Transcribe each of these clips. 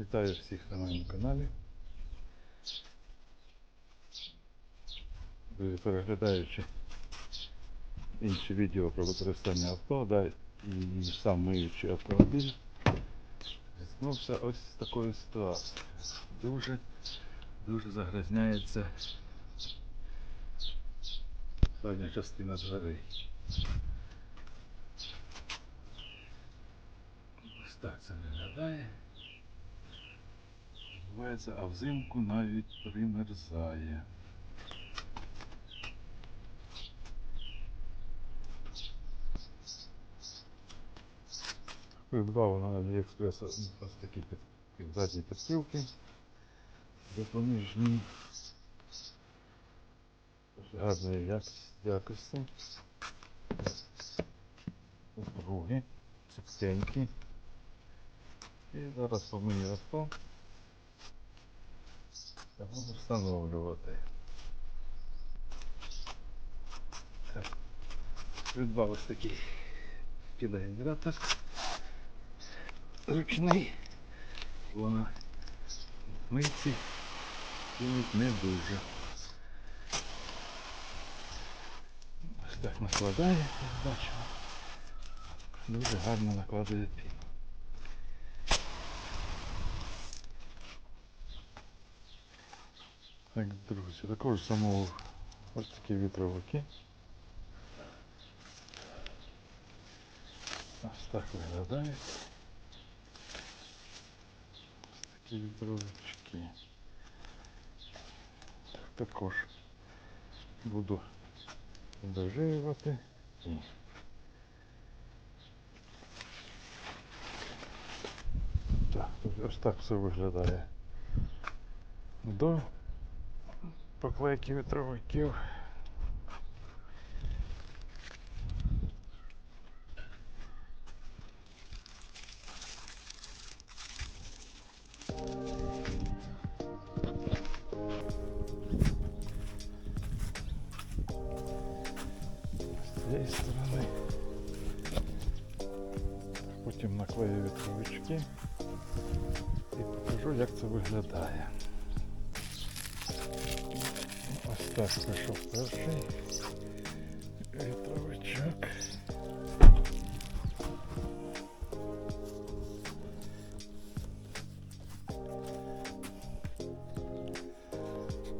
Вітаю всіх на моєму каналі. Переглядаючи інші відео про використання авто, да, і сам миючи автомобіль, зіткнувся ось з такою ситуацією. Дуже, дуже загрязняється задня частина дверей. Ось так це виглядає. Відбувається, а взимку навіть примерзає. Придбав на Аліекспрес ось такі під, задні підпилки. Допоміжні гарної якості, якості. Упруги. І зараз помию авто. Я буду встановлювати. Придбав ось такий пілогенератор ручний. Вона митці кинуть не дуже. Ось так накладає, як бачимо. Дуже гарно накладує піну. Так, друзі, також замовив ось такі вітровики. Ось так виглядають. Ось такі вітровички. Так, також буду доживати. І Так, ось так все виглядає. До поклейки вітровиків. Цієї сторони. Потім наклею вітровички і покажу, як це виглядає. Так прийшов перший вітровичок.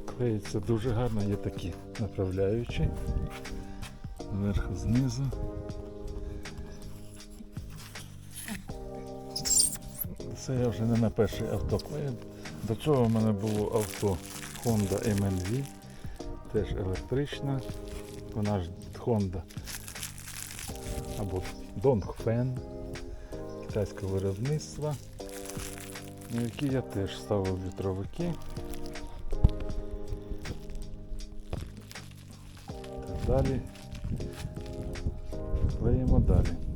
Клеїться дуже гарно, є такі направляючі. Зверху знизу. Це я вже не на перший авто. До цього в мене було авто Honda MNV, теж електрична. Вона ж Honda або Dongfeng китайського виробництва, на які я теж ставив вітровики. Так далі. Клеїмо далі.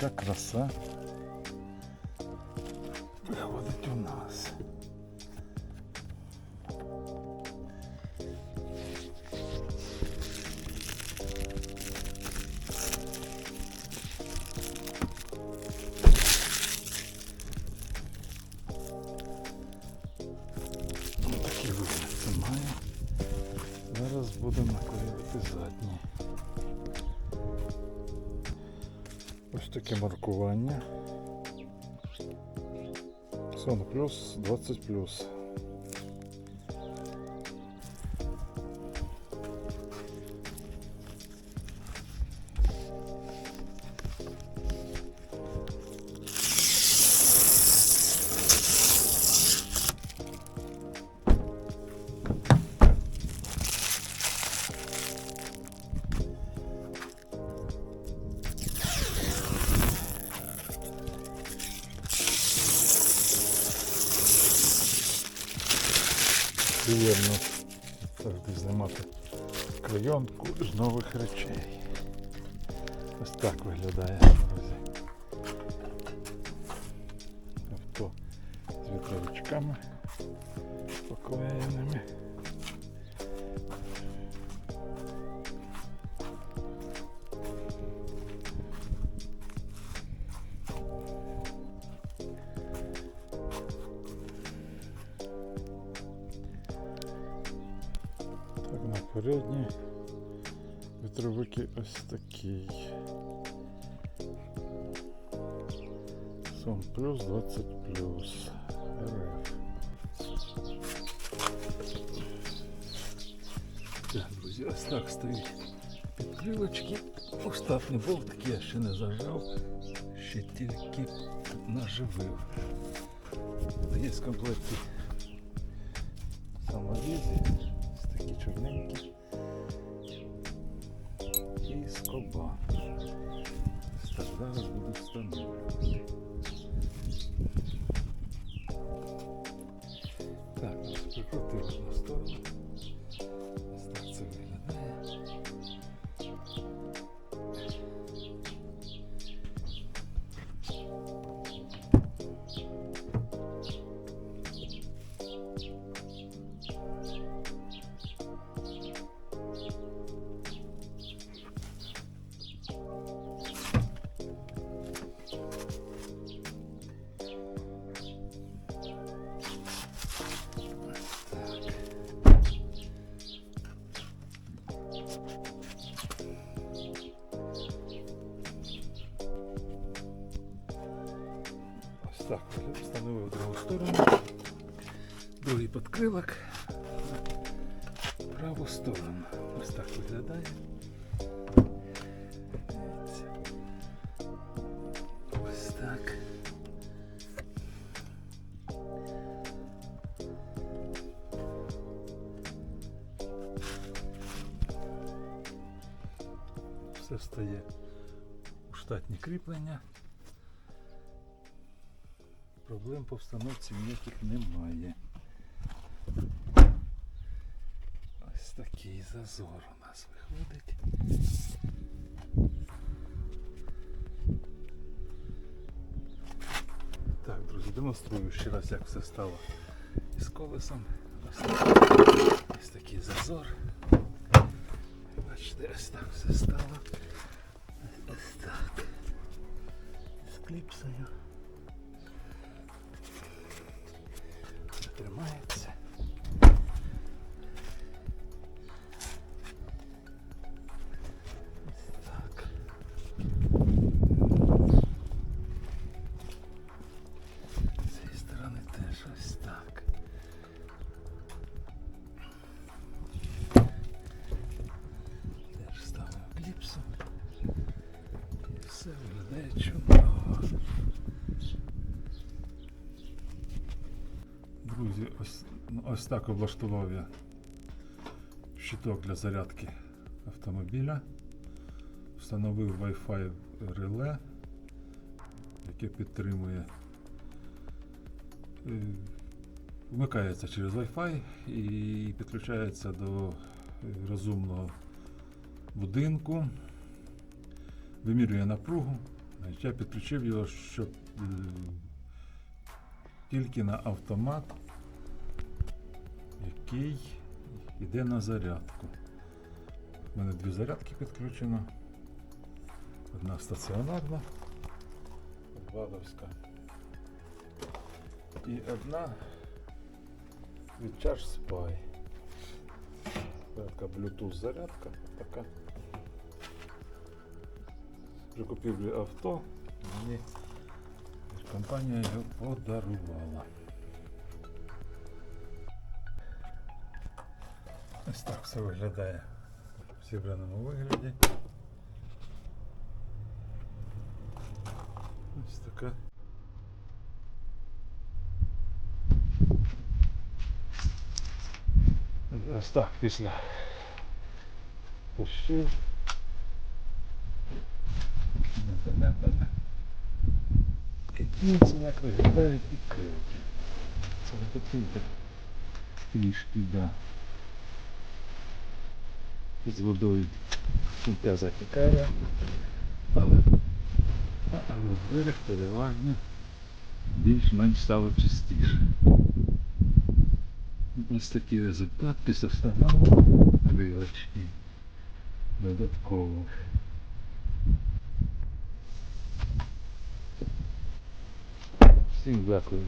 Така краса виходить у нас. Ось Такий вигляд це має. Зараз будемо наклеювати задні. Таке маркування. Сон плюс 20 плюс. Приємно завжди знімати клейонку з нових речей. Ось так виглядає, друзі. Авто з вітровичками. Покажу. склеєними. Так, на передній вітровики ось такий. Сон плюс 20 плюс. РФ. Так, друзі, ось так стоїть підкрилочки. Оштатний болтик я ще не зажав, ще тільки наживив. Є в комплекті саморізи, ось такі Чорненькі. І скоба. Зараз буду встановлювати. Так, ось так встановив другу сторону. Другий підкрилок. Праву сторону. Ось так виглядає. Дивіться. Ось так. Все стає у штатні кріплення. Проблем по встановці ніяких немає. Ось такий зазор у нас виходить. Так, друзі, демонструю ще раз, як все стало із колесом. Ось, такий зазор. Бачите, ось так все стало. Ось так. З кліпсою. Ось, так облаштував я щиток для зарядки автомобіля. Встановив Wi-Fi реле, яке підтримує. е, Вмикається через Wi-Fi і підключається до розумного будинку, вимірює напругу. Я підключив його, щоб е, тільки на автомат, який йде на зарядку. У мене дві зарядки підключено. Одна стаціонарна, вадовська. І одна від Charge Spy. Така Bluetooth зарядка така. При купівлі авто мені компанія його подарувала. Ось так все виглядає в зібраному вигляді. Ось така. Ось так після дощів. І дивіться, як виглядають і крилки. Це потрібно. Трішки, да. З водою сміття затікає, але, але берег переважно більш-менш стало чистіше. Ось такий результат після встановлення грилочки. Додатково. Всім дякую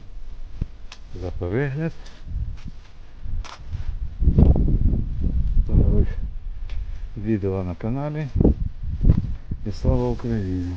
за перегляд. До нових відео на каналі. І слава Україні!